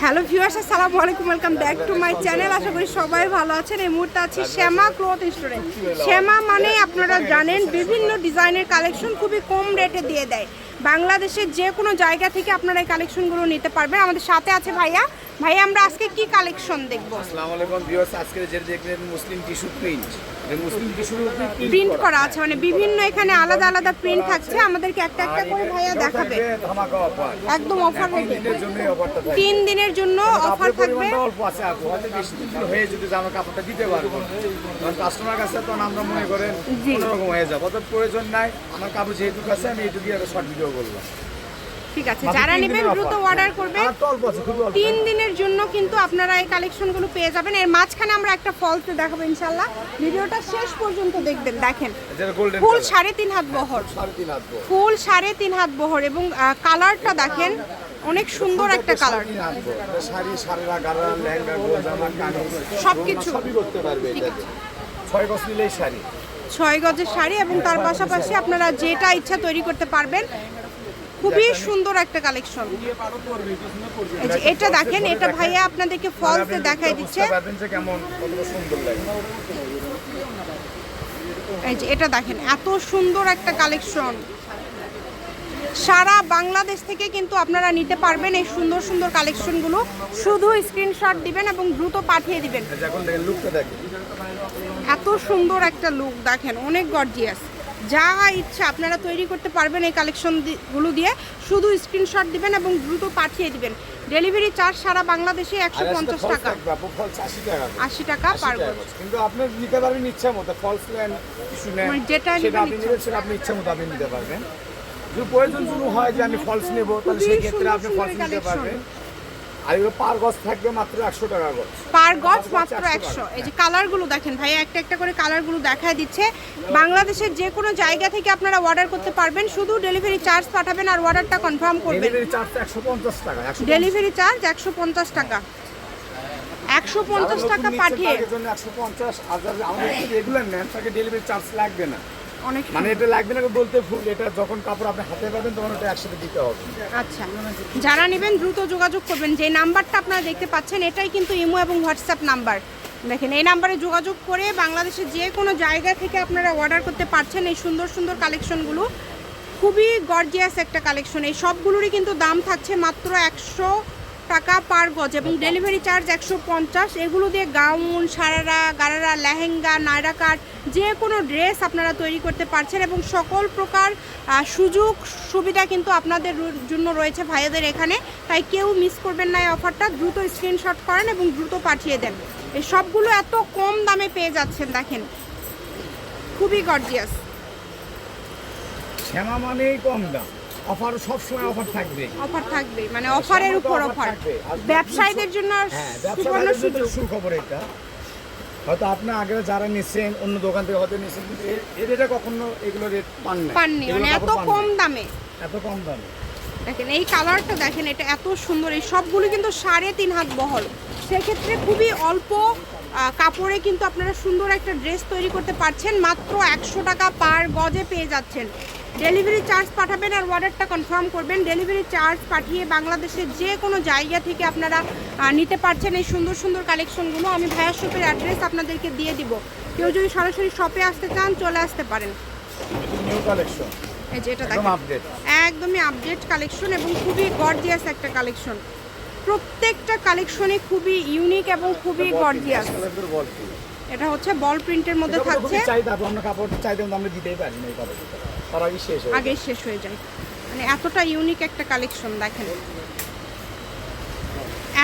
Hello viewers, আসসালামু আলাইকুম, welcome back to my channel. আশা করি সবাই ভালো আছেন। এই মুহূর্তে আছি শ্যামা ক্লথ স্টোরে। শ্যামা মানে আপনারা জানেন, বিভিন্ন ডিজাইনের কালেকশন খুবই কম রেটে দিয়ে দেয়। বাংলাদেশের যে কোনো জায়গা থেকে আপনারা এই কালেকশনগুলো নিতে পারবেন। আমাদের সাথে আছে ভাইয়া। ভাইয়া আমরা আজকে কি কালেকশন দেখব? আসসালামু আলাইকুম ভিউয়ার্স আজকে যে দেখলেন মুসলিম টিস্যু প্রিন্ট। যে মুসলিম টিস্যুর প্রিন্ট করা আছে মানে বিভিন্ন এখানে আলাদা আলাদা প্রিন্ট থাকছে। আমাদেরকে একটা একটা করে ভাইয়া দেখাবে। একদম অফার রেটে তিন দিনের জন্য অফার থাকবে? অল্প আছে আপু হয়তো বেশি। দিন হয়ে যদি আমরা কাপড়টা দিতে পারব। কারণ কাস্টমার কাছে তখন আমরা মনে করেন জি। কোনোরকম হয়ে যাব। অত প্রয়োজন নাই আমার কাপড় যেহেতু আছে আমি এইটুকু একটা শর্ট ভিডিও করলাম ঠিক আছে যারা নেবেন দ্রুত অর্ডার করবেন অল্প তিন দিনের জন্য কিন্তু আপনারা এই কালেকশনগুলো পেয়ে যাবেন। এর মাঝখানে আমরা একটা ফলস দেখাবো ইনশাল্লাহ ভিডিওটা শেষ পর্যন্ত দেখবেন দেখেন। ফুল সাড়ে তিন হাত বহর। ফুল সাড়ে তিন হাত বহর। এবং কালারটা দেখেন। অনেক সুন্দর একটা কালার শাড়ি শাড়িরা গাড়া লেহেঙ্গা কামিজ সবকিছু। সবই করতে পারবে ছয় গজ নিলেই শাড়ি। ছয় গজের শাড়ি এবং তার পাশাপাশি আপনারা যেটা ইচ্ছা তৈরি করতে পারবেন খুবই সুন্দর একটা কালেকশন এটা দেখেন এটা ভাইয়া আপনাদেরকে ফলস দেখাই দিচ্ছে। এই যে এটা দেখেন এত সুন্দর একটা কালেকশন সারা বাংলাদেশ থেকে কিন্তু আপনারা নিতে পারবেন এই সুন্দর সুন্দর কালেকশনগুলো। শুধু স্ক্রিনশট দিবেন এবং দ্রুত পাঠিয়ে দিবেন। এত সুন্দর একটা লুক দেখেন অনেক গর্জিয়াস যা ইচ্ছা আপনারা তৈরি করতে পারবেন এই কালেকশনগুলো দিয়ে। শুধু স্ক্রিনশট দিবেন এবং দ্রুত পাঠিয়ে দিবেন। ডেলিভারি চার্জ সারা বাংলাদেশে একশো পঞ্চাশ টাকা। থাকবে, আপু false 80 টাকা করে। আশি টাকা পার। কিন্তু আপনি নিতে পারবেন ইচ্ছা মতো ফলস মানে যেটা আপনি ইচ্ছা মতো আপনি নিতে পারবেন। যদি প্রয়োজন শুরু হয় যে আমি ফলস নেব তাহলে সেই ক্ষেত্রে আপনি ফলস নিতে পারবেন। আর এগুলো পার গজ থাকবে মাত্র একশো টাকা গজ। পার গজ মাত্র একশো এই যে কালারগুলো দেখেন ভাই একটা একটা করে কালারগুলো দেখায় দিচ্ছে। বাংলাদেশের যে কোনো জায়গা থেকে আপনারা অর্ডার করতে পারবেন। শুধু ডেলিভারি চার্জ পাঠাবেন আর অর্ডারটা কনফার্ম করবেন। ডেলিভারি চার্জটা একশো পঞ্চাশ টাকা ডেলিভারি চার্জ একশো পঞ্চাশ টাকা। একশো পঞ্চাশ টাকা পাঠিয়ে জন্য একশো পঞ্চাশ। আর আমাদের রেগুলার নেন তাকে ডেলিভারি চার্জ লাগবে না। অনেক মানে এটা লাগবে না বলতে ভুল এটা যখন কাপড় আপনি হাতে পাবেন তখন ওটা একসাথে দিতে হবে। আচ্ছা যারা নেবেন দ্রুত যোগাযোগ করবেন। যে নাম্বারটা আপনারা দেখতে পাচ্ছেন এটাই কিন্তু ইমো এবং হোয়াটসঅ্যাপ নাম্বার। দেখেন এই নাম্বারে যোগাযোগ করে বাংলাদেশের যে কোনো জায়গা থেকে আপনারা অর্ডার করতে পারছেন এই সুন্দর সুন্দর কালেকশনগুলো। খুবই গর্জিয়াস একটা কালেকশন। এই সবগুলোরই কিন্তু দাম থাকছে মাত্র একশো টাকা পার গজ এবং ডেলিভারি চার্জ একশো পঞ্চাশ। এগুলো দিয়ে গাউন সারারা গারারা লেহেঙ্গা নায়রা কাট যে কোনো ড্রেস আপনারা তৈরি করতে পারছেন এবং সকল প্রকার সুযোগ সুবিধা কিন্তু আপনাদের জন্য রয়েছে ভাইয়াদের এখানে। তাই কেউ মিস করবেন না এই অফারটা দ্রুত স্ক্রিনশট করেন এবং দ্রুত পাঠিয়ে দেন। এই সবগুলো এত কম দামে পেয়ে যাচ্ছেন দেখেন। খুবই গর্জিয়াস শ্যামা মানেই কম দাম। অফার সবসময় অফার থাকবে। অফার থাকবে মানে অফারের উপর অফার ব্যবসায়ীদের জন্য হ্যাঁ সুবর্ণ সুযোগ। সুখবর এটা। হয়তো আপনি আগে যারা নিচ্ছেন অন্য দোকান থেকে হয়তো নিচ্ছেন কিন্তু এর এটা কখনো এগুলো রেট পান না পাননি মানে এত কম দামে। এত কম দামে। দেখেন এই কালারটা দেখেন এটা এত সুন্দর। এই সবগুলো কিন্তু সাড়ে তিন হাত বহল। সেক্ষেত্রে খুবই অল্প কাপড়ে কিন্তু আপনারা সুন্দর একটা ড্রেস তৈরি করতে পারছেন। মাত্র একশো টাকা পার গজে পেয়ে যাচ্ছেন। ডেলিভারি চার্জ পাঠাবেন আর অর্ডারটা কনফার্ম করবেন। ডেলিভারি চার্জ পাঠিয়ে বাংলাদেশের যে কোনো জায়গা থেকে আপনারা নিতে পারছেন এই সুন্দর সুন্দর কালেকশনগুলো আমি ভাইয়া শপের অ্যাড্রেস আপনাদেরকে দিয়ে দিব। কেউ যদি সরাসরি শপে আসতে চান চলে আসতে পারেন। নিউ এই যে এটা দেখেন। আপডেট একদমই আপডেট কালেকশন এবং খুবই গর্জিয়াস একটা কালেকশন প্রত্যেকটা কালেকশনই খুবই ইউনিক এবং খুবই গর্জিয়াস এটা হচ্ছে বল প্রিন্টের মধ্যে থাকছে। আমরা কাপড় কিন্তু আমরা দিতেই পারি না এই কাপড়টা তার আগে শেষ হয়ে আগে শেষ হয়ে যায়। মানে এতটা ইউনিক একটা কালেকশন দেখেন।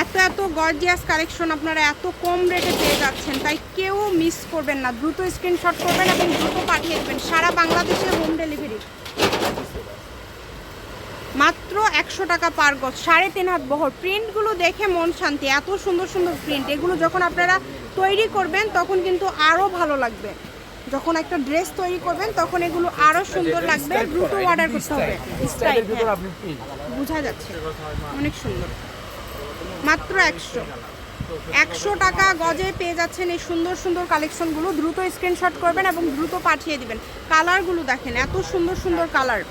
এত এত গর্জিয়াস কালেকশন আপনারা এত কম রেটে পেয়ে যাচ্ছেন তাই কেউ মিস করবেন না। দ্রুত স্ক্রিনশট করবেন এবং দ্রুত পাঠিয়ে দেবেন। সারা বাংলাদেশে হোম ডেলিভারি মাত্র একশো টাকা পার গজ সাড়ে তিন হাত বহর। প্রিন্টগুলো দেখে মন শান্তি এত সুন্দর সুন্দর প্রিন্ট এগুলো যখন আপনারা তৈরি করবেন তখন কিন্তু আরও ভালো লাগবে। যখন একটা ড্রেস তৈরি করবেন তখন এগুলো আরও সুন্দর লাগবে দ্রুত অর্ডার করতে হবে। বুঝা ভিতর হ্যাঁ, print। যাচ্ছে। অনেক সুন্দর। মাত্র একশো। একশো টাকা গজে পেয়ে যাচ্ছেন এই সুন্দর সুন্দর কালেকশনগুলো। দ্রুত স্ক্রিনশট করবেন এবং দ্রুত পাঠিয়ে দিবেন। কালারগুলো দেখেন এত সুন্দর সুন্দর কালার।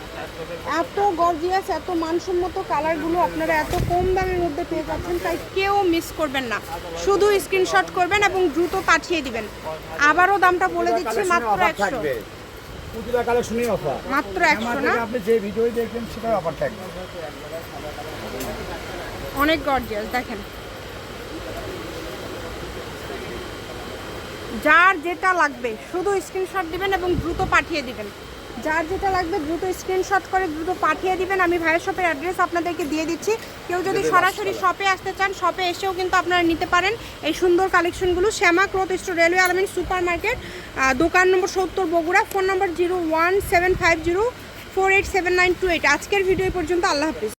এত গর্জিয়াস এত মানসম্মত কালারগুলো আপনারা এত কম দামের মধ্যে পেয়ে যাচ্ছেন তাই কেউ মিস করবেন না। শুধু স্ক্রিনশট করবেন এবং দ্রুত পাঠিয়ে দিবেন। আবারও দামটা বলে দিচ্ছি মাত্র একশো। মাত্র একশো না? আপনি যে ভিডিওই দেখবেন সেটার অফার থাকবে। অনেক গর্জিয়াস দেখেন। যার যেটা লাগবে শুধু স্ক্রিনশট দিবেন এবং দ্রুত পাঠিয়ে দিবেন। যার যেটা লাগবে দ্রুত স্ক্রিনশট করে দ্রুত পাঠিয়ে দিবেন। আমি ভাইয়ের শপের অ্যাড্রেস আপনাদেরকে দিয়ে দিচ্ছি। কেউ যদি সরাসরি শপে আসতে চান শপে এসেও কিন্তু আপনারা নিতে পারেন। এই সুন্দর কালেকশনগুলো Shyama cloth store railway Almin supermarket দোকান নম্বর সত্তর বগুড়া। ফোন নম্বর zero one seven five zero four eight seven nine two eight আজকের ভিডিও পর্যন্ত। আল্লাহ হাফিজ।